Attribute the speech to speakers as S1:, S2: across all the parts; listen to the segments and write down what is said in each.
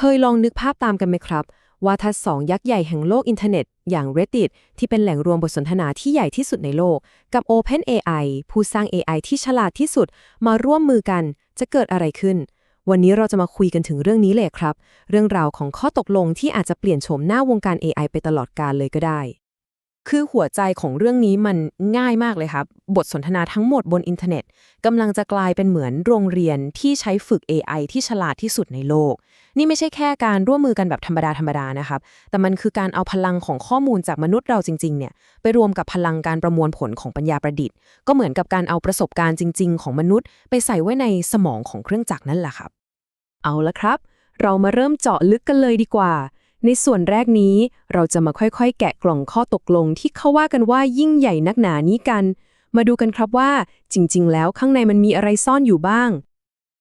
S1: เคยลองนึกภาพตามกันไหมครับ ว่าถ้าสองยักษ์ใหญ่แห่งโลกอินเทอร์เน็ต อย่าง Reddit ที่เป็นแหล่งรวมบทสนทนาที่ใหญ่ที่สุดในโลก กับ OpenAI ผู้สร้าง AI ที่ฉลาดที่สุด มาร่วมมือกัน จะเกิดอะไรขึ้น วันนี้เราจะมาคุยกันถึงเรื่องนี้เลยครับ เรื่องราวของข้อตกลงที่อาจจะเปลี่ยนโฉมหน้าวงการ AI ไปตลอดกาลเลยก็ได้ คือหัวใจของเรื่องนี้มันง่ายมากเลยครับ บทสนทนาทั้งหมดบนอินเทอร์เน็ตกำลังจะกลายเป็นเหมือนโรงเรียนที่ใช้ฝึก AI ที่ฉลาดที่สุดในโลก นี่ไม่ใช่แค่การร่วมมือกันแบบธรรมดาธรรมดานะครับ แต่มันคือการเอาพลังของข้อมูลจากมนุษย์เราจริงๆเนี่ยไปรวมกับพลังการประมวลผลของปัญญาประดิษฐ์ ก็เหมือนกับการเอาประสบการณ์จริง ๆ ของมนุษย์ ไปใส่ไว้ในสมองของเครื่องจักรนั่นแหละครับ เอาละครับ เรามาเริ่มเจาะลึกกันเลยดีกว่า ในส่วนแรกนี้เราจะมาค่อยๆ แกะกล่องข้อตกลงที่เขาว่ากันว่ายิ่งใหญ่นักหนานี้กัน มาดูกันครับว่าจริง ๆ แล้วข้างในมันมีอะไรซ่อนอยู่บ้าง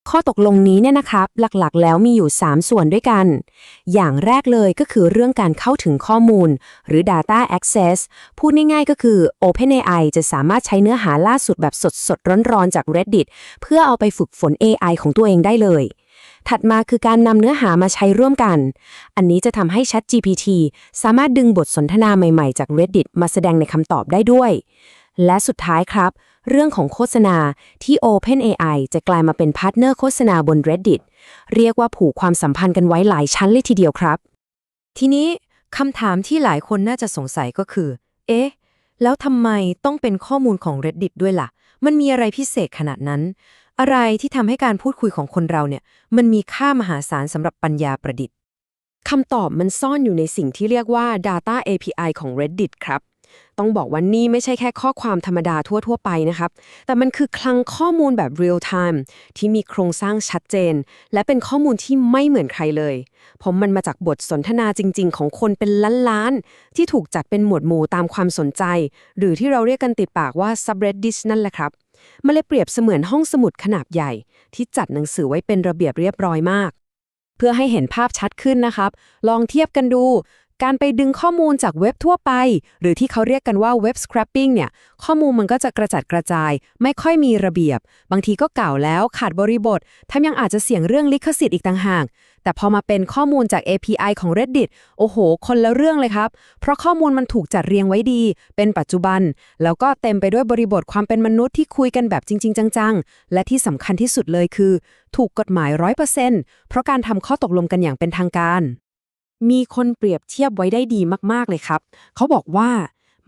S2: ข้อตกลงนี้เนี่ยนะครับ หลักๆ แล้วมีอยู่ 3 ส่วนด้วยกัน อย่างแรกเลยก็คือเรื่องการเข้าถึงข้อมูล หรือ data access พูดง่ายๆ ก็คือ OpenAI จะสามารถใช้เนื้อหาล่าสุดแบบสดๆร้อนๆจาก Reddit เพื่อเอาไปฝึกฝน AI ของตัวเองได้เลย ถัดมาคือการนำเนื้อหามาใช้ร่วมกัน อันนี้จะทำให้ ChatGPT สามารถดึงบทสนทนาใหม่ๆ จาก Reddit มาแสดงในคำตอบได้ด้วย และสุดท้ายครับ เรื่องของโฆษณาที่ OpenAI จะกลายมาเป็นพาร์ทเนอร์โฆษณาบน Reddit เรียกว่าผูกความสัมพันธ์กันไว้หลายชั้นเลยทีเดียวครับ
S1: ทีนี้คำถามที่หลายคนน่าจะสงสัยก็คือ เอ๊ะ แล้วทำไมต้องเป็นข้อมูลของ Reddit ด้วยล่ะ มันมีอะไรพิเศษขนาดนั้น อะไรที่ทำให้การพูดคุยของคนเราเนี่ย มันมีค่ามหาศาลสำหรับปัญญาประดิษฐ์คำตอบมันซ่อนอยู่ในสิ่งที่เรียกว่า Data API ของ Reddit ครับ ต้องบอกว่านี่ไม่ใช่แค่ข้อความธรรมดาทั่ว ๆ ไปนะครับ แต่มันคือคลังข้อมูลแบบ real time ที่มีโครงสร้างชัดเจน และเป็นข้อมูลที่ไม่เหมือนใครเลยเพราะมันมาจากบทสนทนาจริง ๆ ของคนเป็นล้านๆ ที่ถูกจัดเป็นหมวดหมู่ตามความสนใจ หรือที่เราเรียกกันติดปากว่า subreddit นั่นแหละครับ มันเลยเปรียบเสมือนห้องสมุดขนาดใหญ่ ที่จัดหนังสือไว้เป็นระเบียบเรียบร้อยมาก เพื่อให้เห็นภาพชัดขึ้นนะครับ ลองเทียบกันดู การไปดึงข้อมูลจากเว็บทั่วไป หรือที่เขาเรียกกันว่าเว็บ scrapping เนี่ย ข้อมูลมันก็จะกระจัดกระจาย ไม่ค่อยมีระเบียบ บางทีก็เก่าแล้วขาดบริบทแถมยังอาจจะเสี่ยงเรื่องลิขสิทธิ์อีกต่างหาก แต่พอมาเป็นข้อมูลจาก API ของ Reddit โอ้โห คนละเรื่องเลยครับ เพราะข้อมูลมันถูกจัดเรียงไว้ดี เป็นปัจจุบัน แล้วก็เต็มไปด้วยบริบทความเป็นมนุษย์ที่คุยกันแบบจริง ๆ จังๆ และที่สำคัญที่สุดเลยคือ ถูกกฎหมาย 100%เพราะการทำข้อตกลงกันอย่างเป็นทางการ มีคนเปรียบเทียบไว้ได้ดีมากๆเลยครับ เขาบอกว่า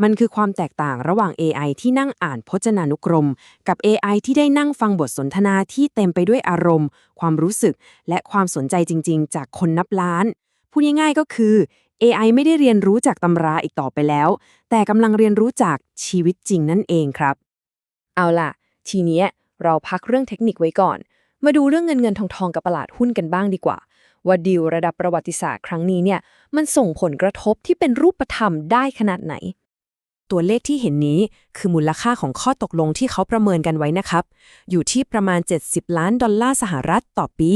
S1: มันคือความแตกต่างระหว่าง AI ที่นั่งอ่านพจนานุกรม กับ AI ที่ได้นั่งฟังบทสนทนาที่เต็มไปด้วยอารมณ์ ความรู้สึก และความสนใจจริง ๆ จากคนนับล้าน พูดง่ายๆก็คือ AI ไม่ได้เรียนรู้จากตำราอีกต่อไปแล้ว แต่กำลังเรียนรู้จากชีวิตจริงนั่นเองครับ เอาล่ะ ทีนี้เราพักเรื่องเทคนิคไว้ก่อน มาดูเรื่องเงินเงินทองทองกับตลาดหุ้นกันบ้างดีกว่า ว่าดีลระดับประวัติศาสตร์ครั้งนี้เนี่ยมันส่งผลกระทบที่เป็นรูปธรรมได้ขนาดไหน ตัวเลขที่เห็นนี้คือมูลค่าของข้อตกลงที่เขาประเมินกันไว้นะครับ อยู่ที่ประมาณ 70 ล้านดอลลาร์สหรัฐต่อปี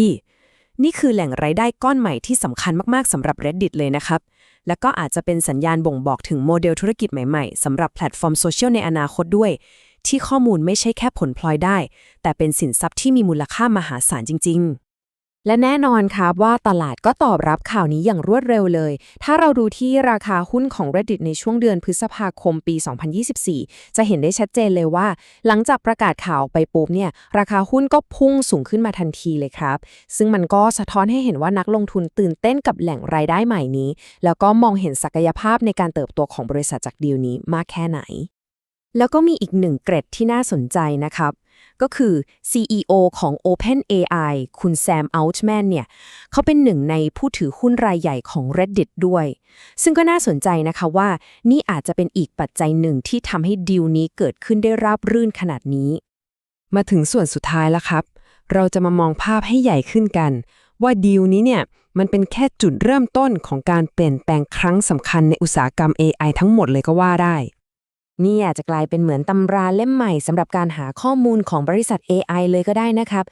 S1: นี่คือแหล่งรายได้ก้อนใหม่ที่สำคัญมากๆสำหรับ Reddit เลยนะครับและก็อาจจะเป็นสัญญาณบ่งบอกถึงโมเดลธุรกิจใหม่ๆสำหรับแพลตฟอร์มโซเชียลในอนาคตด้วย ที่ข้อมูลไม่ใช่แค่ผลพลอยได้ แต่เป็นสินทรัพย์ที่มีมูลค่ามหาศาลจริง ๆ และแน่นอนครับว่าตลาดก็ตอบรับข่าวนี้อย่างรวดเร็วเลย ถ้าเราดูที่ราคาหุ้นของ Reddit ในช่วงเดือนพฤษภาคมปี 2024 จะเห็นได้ชัดเจนเลยว่า หลังจากประกาศข่าวไปปุ๊บเนี่ย ราคาหุ้นก็พุ่งสูงขึ้นมาทันทีเลยครับ ซึ่งมันก็สะท้อนให้เห็นว่านักลงทุนตื่นเต้นกับแหล่งรายได้ใหม่นี้ แล้วก็มองเห็นศักยภาพในการเติบโตของบริษัทจากดีลนี้มากแค่ไหนแล้วก็มีอีกหนึ่งเกร็ดที่น่าสนใจนะครับ ก็คือ CEO ของ OpenAI คุณแซมอัลต์แมนเนี่ยเขาเป็นหนึ่งในผู้ถือหุ้นรายใหญ่ของ Reddit ด้วย ซึ่งก็น่าสนใจนะคะว่า นี่อาจจะเป็นอีกปัจจัยหนึ่งที่ทำให้ดีลนี้เกิดขึ้นได้ราบรื่นขนาดนี้ มาถึงส่วนสุดท้ายแล้วครับ เราจะมามองภาพให้ใหญ่ขึ้นกัน ว่าดีลนี้เนี่ยมันเป็นแค่จุดเริ่มต้นของการเปลี่ยนแปลงครั้งสำคัญในอุตสาหกรรม AI ทั้งหมดเลยก็ว่าได้ นี่อาจจะกลายเป็นเหมือนตำราเล่มใหม่สำหรับการหาข้อมูลของบริษัท AI เลยก็ได้นะครับ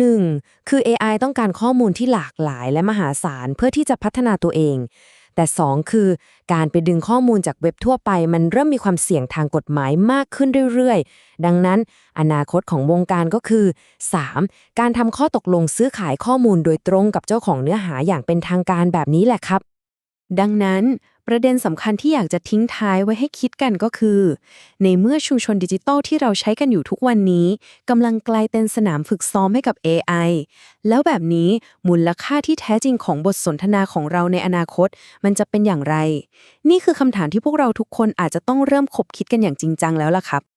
S1: 1. คือ AI ต้องการข้อมูลที่หลากหลายและมหาศาลเพื่อที่จะพัฒนาตัวเอง
S2: แต่ 2 คือ การไปดึงข้อมูลจากเว็บทั่วไป มันเริ่มมีความเสี่ยงทางกฎหมายมากขึ้นเรื่อยๆ ดังนั้น อนาคตของวงการก็คือ 3. การทำข้อตกลงซื้อขายข้อมูลโดยตรงกับเจ้าของเนื้อหาอย่างเป็นทางการแบบนี้แหละครับ ดังนั้น ประเด็นสำคัญที่อยากจะทิ้งท้ายไว้ให้คิดกันก็คือ ในเมื่อชุมชนดิจิทัลที่เราใช้กันอยู่ทุกวันนี้กำลังกลายเป็นสนามฝึกซ้อมให้กับ AI แล้วแบบนี้มูลค่าที่แท้จริงของบทสนทนาของเราในอนาคต มันจะเป็นอย่างไร นี่คือคำถามที่พวกเราทุกคนอาจจะต้องเริ่มคบคิดกันอย่างจริงจังแล้วล่ะครับ